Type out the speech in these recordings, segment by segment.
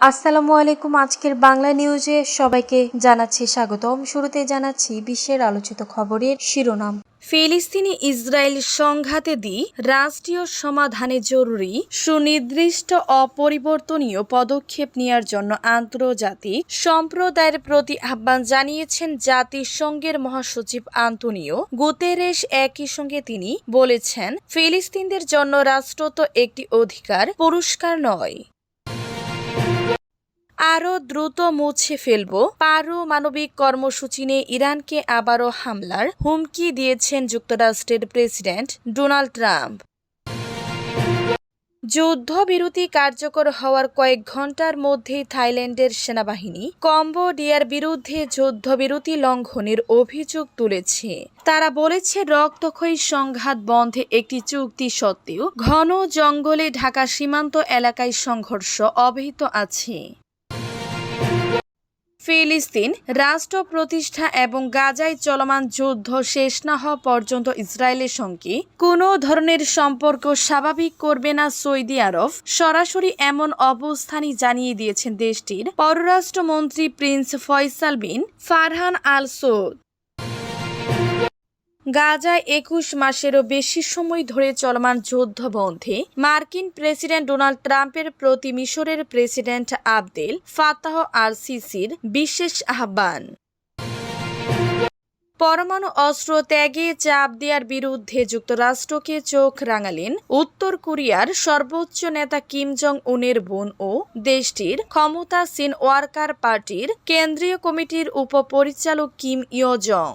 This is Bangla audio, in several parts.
আসসালামু আলাইকুম। আজকের বাংলা নিউজে সবাইকে জানাচ্ছি স্বাগতম। শুরুতে জানাচ্ছি বিশ্বের আলোচিত খবরের শিরোনাম। ফিলিস্তিনি ইসরায়েল সংঘাতে দি রাষ্ট্রীয় সমাধানে জরুরি, সুনির্দিষ্ট অপরিবর্তনীয় পদক্ষেপ নেওয়ার জন্য আন্তর্জাতিক সম্প্রদায়ের প্রতি আহ্বান জানিয়েছেন জাতিসংঘের মহাসচিব আন্তনিও গুতেরেস একই সঙ্গে তিনি বলেছেন, ফিলিস্তিনদের জন্য রাষ্ট্র তো একটি অধিকার, পুরস্কার নয়। আরও দ্রুত মুছে ফেলব। পারমাণবিক কর্মসূচি নিয়ে ইরানকে আবারও হামলার হুমকি দিয়েছেন যুক্তরাষ্ট্রের প্রেসিডেন্ট ডোনাল্ড ট্রাম্প। যুদ্ধবিরতি কার্যকর হওয়ার কয়েক ঘণ্টার মধ্যেই থাইল্যান্ডের সেনাবাহিনী কম্বোডিয়ার বিরুদ্ধে যুদ্ধবিরতি লঙ্ঘনের অভিযোগ তুলেছে। তারা বলেছে, রক্তক্ষয়ী সংঘাত বন্ধে একটি চুক্তি সত্ত্বেও ঘন জঙ্গলে ঢাকা সীমান্ত এলাকায় সংঘর্ষ অব্যাহত আছে। ফিলিস্তিন রাষ্ট্র প্রতিষ্ঠা এবং গাজায় চলমান যুদ্ধ শেষ না হওয়া পর্যন্ত ইসরায়েলের সঙ্গে কোনো ধরনের সম্পর্ক স্বাভাবিক করবে না সৌদি আরব, সরাসরি এমন অবস্থানই জানিয়ে দিয়েছেন দেশটির পররাষ্ট্রমন্ত্রী prince Faisal bin Farhan Al Saud. গাজায় একুশ মাসেরও বেশি সময় ধরে চলমান যুদ্ধ বন্ধে মার্কিন প্রেসিডেন্ট ডোনাল্ড ট্রাম্পের প্রতি মিশরের প্রেসিডেন্ট আবদেল ফাতাহ আর সিসির বিশেষ আহ্বান। পরমাণু অস্ত্র ত্যাগে চাপ দেওয়ার বিরুদ্ধে যুক্তরাষ্ট্রকে চোখ রাঙালেন উত্তর কোরিয়ার সর্বোচ্চ নেতা কিম জং উনের বোন ও দেশটির ক্ষমতাসীন ওয়ার্কার পার্টির কেন্দ্রীয় কমিটির উপপরিচালক কিম ইয় জং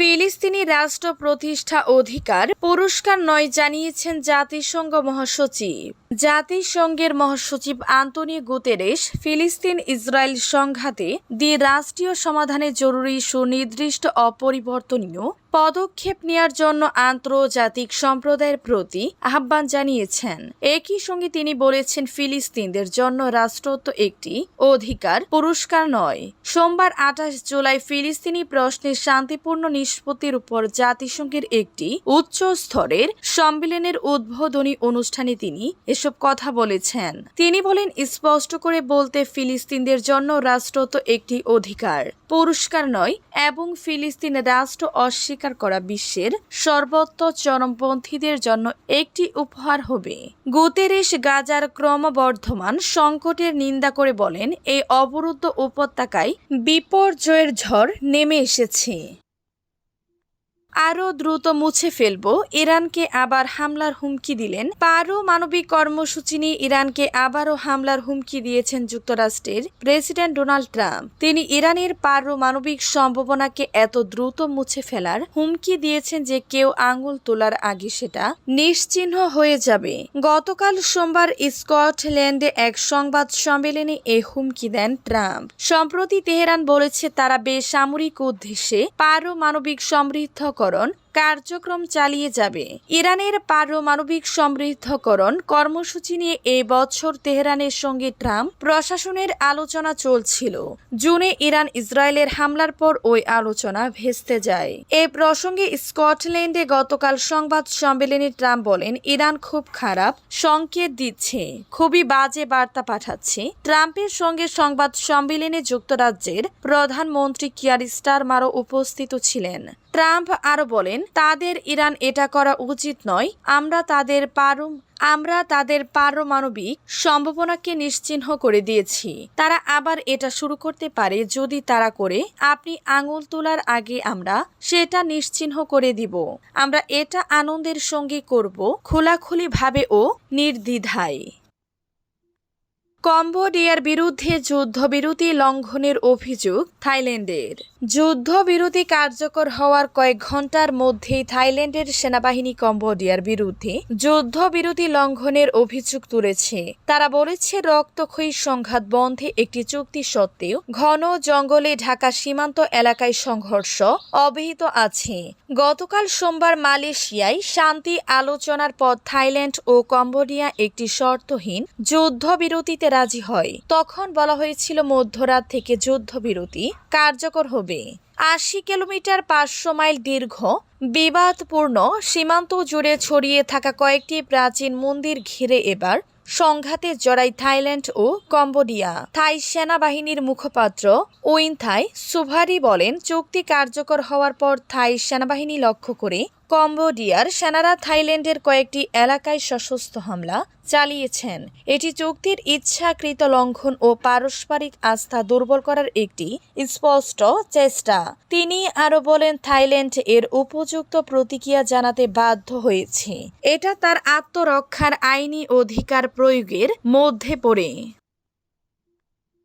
ফিলিস্তিনি রাষ্ট্র প্রতিষ্ঠা অধিকার পুরস্কার নয় জানিয়েছেন জাতিসংঘ মহাসচিব। জাতিসংঘের মহাসচিব আন্তনি গুতেরেস ফিলিস্তিন ইসরায়েল সংঘাতে দ্বি রাষ্ট্রীয় সমাধানে জরুরি সুনির্দিষ্ট অপরিবর্তনীয় পদক্ষেপ নেওয়ার জন্য আন্তর্জাতিক সম্প্রদায়ের প্রতি আহ্বান জানিয়েছেন। একই সঙ্গে তিনি বলেছেন, ফিলিস্তিনদের জন্য রাষ্ট্রত্ব একটি অধিকার, পুরস্কার নয়। সোমবার আঠাশ জুলাই ফিলিস্তিনি প্রশ্নের শান্তিপূর্ণ নিষ্পত্তির উপর জাতিসংঘের একটি উচ্চ স্তরের সম্মেলনের উদ্বোধনী অনুষ্ঠানে তিনি এসব কথা বলেছেন। তিনি বলেন, স্পষ্ট করে বলতে ফিলিস্তিনদের জন্য রাষ্ট্রত্ব একটি অধিকার। পুরস্কার নয়, এবং ফিলিস্তিন রাষ্ট্র অস্বীকার করা বিশ্বের সর্বত্র চরমপন্থীদের জন্য একটি উপহার হবে। গুতেরেস গাজার ক্রমবর্ধমান সংকটের নিন্দা করে বলেন, এই অবরুদ্ধ উপত্যকায় বিপর্যয়ের ঝড় নেমে এসেছে। আরও দ্রুত মুছে ফেলব। ইরানকে আবার হামলার হুমকি দিলেন। পারমাণবিক কর্মসূচি নিয়ে ইরানকে আবারও হামলার হুমকি দিয়েছেন যুক্তরাষ্ট্রের প্রেসিডেন্ট ডোনাল্ড ট্রাম্প। তিনি ইরানের পারমাণবিক সম্ভাবনাকে এত দ্রুত মুছে ফেলার হুমকি দিয়েছেন যে কেউ আঙুল তোলার আগে সেটা নিশ্চিহ্ন হয়ে যাবে। গতকাল সোমবার স্কটল্যান্ডে এক সংবাদ সম্মেলনে এ হুমকি দেন ট্রাম্প। সম্প্রতি তেহরান বলেছে, তারা বেসামরিক উদ্দেশ্যে পারো মানবিক সমৃদ্ধ সমৃদ্ধকরণ কার্যক্রম চালিয়ে যাবে। ইরানের পারমাণবিক সমৃদ্ধকরণ কর্মসূচি নিয়ে এ বছর তেহরানের সঙ্গে ট্রাম্প প্রশাসনের আলোচনা চলছিল। জুনে ইরান ইসরায়েলের হামলার পর ওই আলোচনা ভেস্তে যায়। এ প্রসঙ্গে স্কটল্যান্ডে গতকাল সংবাদ সম্মেলনে ট্রাম্প বলেন, ইরান খুব খারাপ, সংকেত দিচ্ছে, খুবই বাজে বার্তা পাঠাচ্ছে। ট্রাম্পের সঙ্গে সংবাদ সম্মেলনে যুক্তরাজ্যের প্রধানমন্ত্রী কিয়ার স্টারমারও উপস্থিত ছিলেন। ট্রাম্প আরও বলেন, তাদের ইরান এটা করা উচিত নয়, আমরা তাদের পারম আমরা তাদের পারমাণবিক সম্ভাবনাকে নিশ্চিহ্ন করে দিয়েছি। তারা আবার এটা শুরু করতে পারে যদি তারা করে, আপনি আঙুল তোলার আগে আমরা সেটা নিশ্চিহ্ন করে দিব। আমরা এটা আনন্দের সঙ্গে করব খোলাখুলিভাবে ও নির্দ্বিধায়। কম্বোডিয়ার বিরুদ্ধে যুদ্ধবিরতি লঙ্ঘনের অভিযোগ থাইল্যান্ডের। যুদ্ধবিরতি কার্যকর হওয়ার কয়েক ঘণ্টার মধ্যেই থাইল্যান্ডের সেনাবাহিনী কম্বোডিয়ার বিরুদ্ধে যুদ্ধবিরতি লঙ্ঘনের অভিযোগ তুলেছে। তারা বলেছে, রক্তক্ষয়ী সংঘাত বন্ধে একটি চুক্তি সত্ত্বেও ঘন জঙ্গলে ঢাকা সীমান্ত এলাকায় সংঘর্ষ অব্যাহত আছে। গতকাল সোমবার মালয়েশিয়ায় শান্তি আলোচনার পর থাইল্যান্ড ও কম্বোডিয়া একটি শর্তহীন যুদ্ধবিরতিতে রাজি হয়। তখন বলা হয়েছিল মধ্যরাত থেকে যুদ্ধবিরতি কার্যকর হবে। আশি কিলোমিটার পাঁচশো মাইল দীর্ঘ, বিবাদপূর্ণ, সীমান্ত জুড়ে ছড়িয়ে থাকা কয়েকটি প্রাচীন মন্দির ঘিরে এবার সংঘাতে জড়াই থাইল্যান্ড ও কম্বোডিয়া। থাই সেনাবাহিনীর মুখপাত্র উইনথাই সুভারি বলেন, চুক্তি কার্যকর হওয়ার পর থাই সেনাবাহিনী লক্ষ্য করে কম্বোডিয়ার সেনারা থাইল্যান্ডের কয়েকটি এলাকায় সশস্ত্র হামলা চালিয়েছেন। এটি চুক্তির ইচ্ছাকৃত লঙ্ঘন ও পারস্পরিক আস্থা দুর্বল করার একটি স্পষ্ট চেষ্টা। তিনি আরও বলেন, থাইল্যান্ড এর উপযুক্ত প্রতিক্রিয়া জানাতে বাধ্য হয়েছে। এটা তার আত্মরক্ষার আইনি অধিকার প্রয়োগের মধ্যে পড়ে।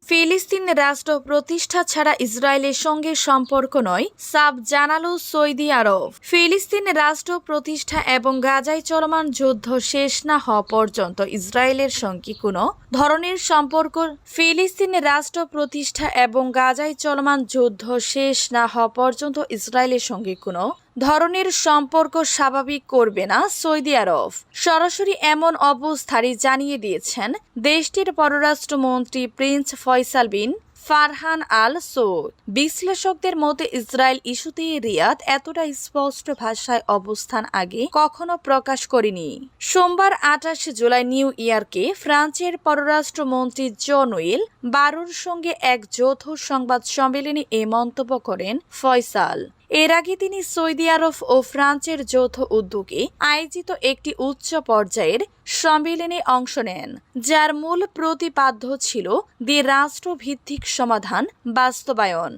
ফিলিস্তিন রাষ্ট্র প্রতিষ্ঠা ছাড়া ইসরায়েলের সঙ্গে সম্পর্ক নয়, সাব জানালো সৌদি আরব। ফিলিস্তিন রাষ্ট্র প্রতিষ্ঠা এবং গাজায় চলমান যুদ্ধ শেষ না হওয়া পর্যন্ত ইসরায়েলের সঙ্গে কোনো ধরনের সম্পর্ক, ফিলিস্তিন রাষ্ট্র প্রতিষ্ঠা এবং গাজায় চলমান যুদ্ধ শেষ না হওয়া পর্যন্ত ইসরায়েলের সঙ্গে কোনো ধরনের সম্পর্ক স্বাভাবিক করবে না সৌদি আরব। সরাসরি এমন অবস্থারই জানিয়ে দিয়েছেন দেশটির পররাষ্ট্রমন্ত্রী prince Faisal bin Farhan Al Saud. বিশ্লেষকদের মতে, ইসরায়েল ইস্যুতে রিয়াদ এতটা স্পষ্ট ভাষায় অবস্থান আগে কখনো প্রকাশ করেনি। সোমবার আঠাশে জুলাই নিউ ইয়র্কে ফ্রান্সের পররাষ্ট্রমন্ত্রী জন উইল বারোর সঙ্গে এক যৌথ সংবাদ সম্মেলনে এ মন্তব্য করেন ফয়সাল। এর আগে তিনি সৌদি আরব ও ফ্রান্সের যৌথ উদ্যোগে আয়োজিত একটি উচ্চ পর্যায়ের সম্মেলনে অংশ নেন, যার মূল প্রতিপাদ্য ছিল দি রাষ্ট্রভিত্তিক সমাধান বাস্তবায়ন।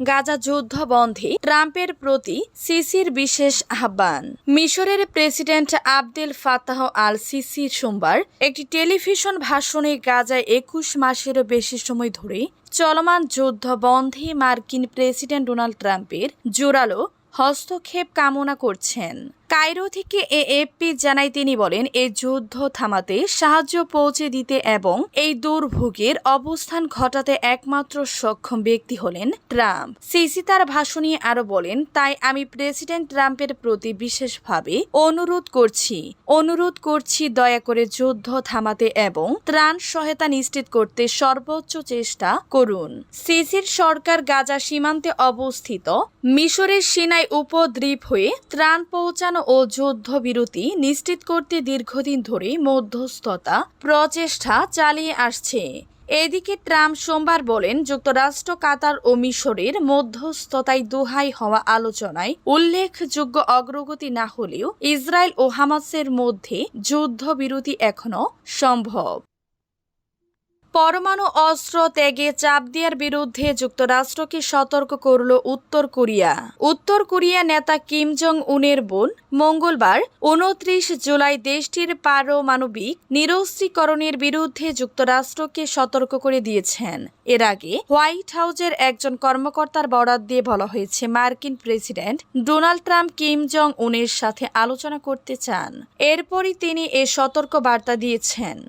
গাজা যুদ্ধ বন্ধে ট্রাম্পের প্রতি সিসির বিশেষ আহ্বান। মিশরের president Abdel Fattah Al Sisi সোমবার একটি টেলিভিশন ভাষণে গাজায় একুশ মাসেরও বেশি সময় ধরে চলমান যুদ্ধ বন্ধে মার্কিন প্রেসিডেন্ট ডোনাল্ড ট্রাম্পের জোরালো হস্তক্ষেপ কামনা করছেন। কায়রো থেকে এএফপি জানায় তিনি বলেন এই যুদ্ধ থামাতে সাহায্য পৌঁছে দিতে এবং এই দুর্ভোগের অবস্থান ঘটাতে একমাত্র সক্ষম ব্যক্তি হলেন ট্রাম্প। সিসি তার ভাষণে আরও বলেন, তাই আমি প্রেসিডেন্ট ট্রাম্পের প্রতি বিশেষভাবে অনুরোধ করছি অনুরোধ করছি দয়া করে যুদ্ধ থামাতে এবং ত্রাণ সহায়তা নিশ্চিত করতে সর্বোচ্চ চেষ্টা করুন। সিসির সরকার গাজা সীমান্তে অবস্থিত মিশরের সিনাই উপদ্বীপ হয়ে ত্রাণ পৌঁছানো ও যুদ্ধবিরতি নিশ্চিত করতে দীর্ঘদিন ধরে মধ্যস্থতা, প্রচেষ্টা চালিয়ে আসছে। এদিকে ট্রাম্প সোমবার বলেন, যুক্তরাষ্ট্র, কাতার ও মিশরের মধ্যস্থতায় দুহাই হওয়া আলোচনায় উল্লেখযোগ্য অগ্রগতি না হলেও ইসরায়েল ও হামাসের মধ্যে যুদ্ধবিরতি এখনও সম্ভব। পরমাণু অস্ত্র ত্যাগে চাপ দেওয়ার বিরুদ্ধে যুক্তরাষ্ট্রকে সতর্ক করল উত্তর কোরিয়া? উত্তর কোরিয়া নেতা কিম জং উনের বোন মঙ্গলবার উনত্রিশ জুলাই দেশটির পারমাণবিক নিরস্ত্রীকরণের বিরুদ্ধে যুক্তরাষ্ট্রকে সতর্ক করে দিয়েছেন। এর আগে হোয়াইট হাউজের একজন কর্মকর্তার বরাত দিয়ে বলা হয়েছে মার্কিন president Donald Trump Kim Jong উনের সাথে আলোচনা করতে চান। এরপরই তিনি এ সতর্ক বার্তা দিয়েছেন।